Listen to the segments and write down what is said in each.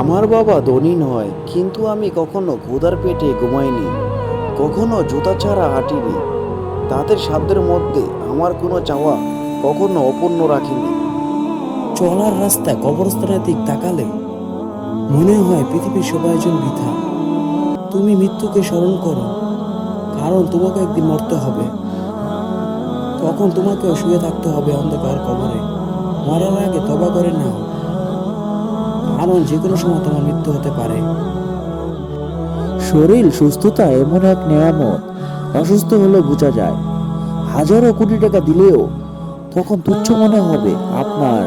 আমার বাবা ধনী নয়, কিন্তু আমি কখনো ক্ষুধার পেটে ঘুমাইনি, কখনো জুতা ছাড়া হাঁটিনি। তাদের সাধ্যের মধ্যে আমার কোনো চাওয়া কখনো অপূর্ণ রাখিনি। চলার রাস্তা কবরস্থানের দিক তাকালে মনে হয় পৃথিবীর সবাই একজন বৃথা। তুমি মৃত্যুকে স্মরণ করো, কারণ তোমাকে একদিন মরতে হবে। তখন তোমাকেও শুয়ে থাকতে হবে অন্ধকার কবরে। মরার আগে তবা করে নাও। কারণ যে কোনো সময় তোমার মৃত্যু হতে পারে। শরীর, সুস্থতা এমন এক নেয়ামত। অসুস্থ হলে বোঝা যায়। হাজারো কোটি টাকা দিলেও তখন তুচ্ছ মনে হবে আপনার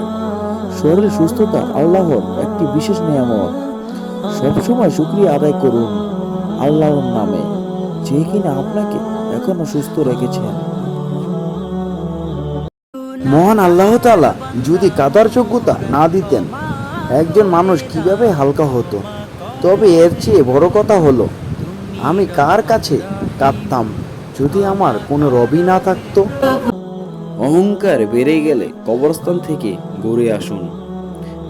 শরীর, সুস্থতা আল্লাহর একটি বিশেষ নিয়ামত। সবসময় শুক্রিয়া আদায় করুন আল্লাহর নামে, যে কিনা আপনাকে এখনও সুস্থ রেখেছেন। মহান আল্লাহ তাআলা যদি কাদার যোগ্যতা না দিতেন একজন মানুষ কীভাবে হালকা হতো? তবে এর চেয়ে বড় কথা হলো, আমি কার কাছে কাঁদতাম যদি আমার কোনো রবি না থাকতো? অহংকার বেড়ে গেলে কবরস্থান থেকে ঘুরে আসুন।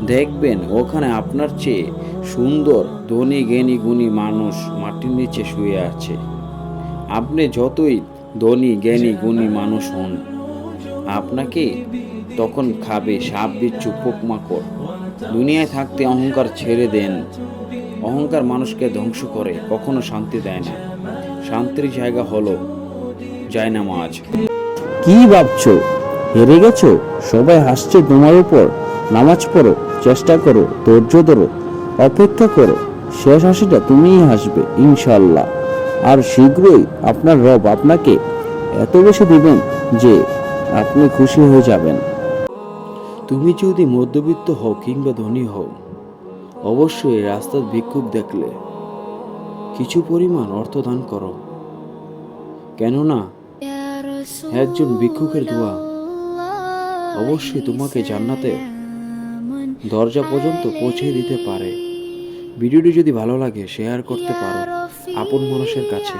দেখবেন ওখানে আপনার চেয়ে সুন্দর, ধনী, জ্ঞানী, গুণী মানুষ মাটির নিচে শুয়ে আছে। আপনি যতই ধনী, জ্ঞানী, গুণী মানুষ হন, আপনাকে তখন খাবে সাপ, বিচ্ছু পোকমাকড় দুনিয়ায় থাকতে অহংকার ছেড়ে দেন। অহংকার মানুষকে ধ্বংস করে, কখনো শান্তি দেয় না। শান্তির জায়গা হলো জায়নামাজ কি ভাবছ? হেরে গেছো? সবাই হাসছে তোমার উপর। নামাজ পড়ো, চেষ্টা করো, ধৈর্য ধরো, অপেক্ষা করো। শেষ হাসিটা তুমিই হাসবে ইনশাল্লাহ আর শীঘ্রই আপনার রব আপনাকে এত বেশি দিবেন যে আপনি খুশি হয়ে যাবেন। তুমি যদি মধ্যবিত্ত হও কিংবা ধনী হও, অবশ্যই রাস্তার ভিক্ষুক দেখলে কিছু পরিমাণ অর্থ দান করো। কেননা, একজন ভিক্ষুকের দোয়া অবশ্যই তোমাকে জান্নাতে দরজা পর্যন্ত পৌঁছে দিতে পারে। ভিডিওটি যদি ভালো লাগে শেয়ার করতে পারো, আপন মানুষের কাছে।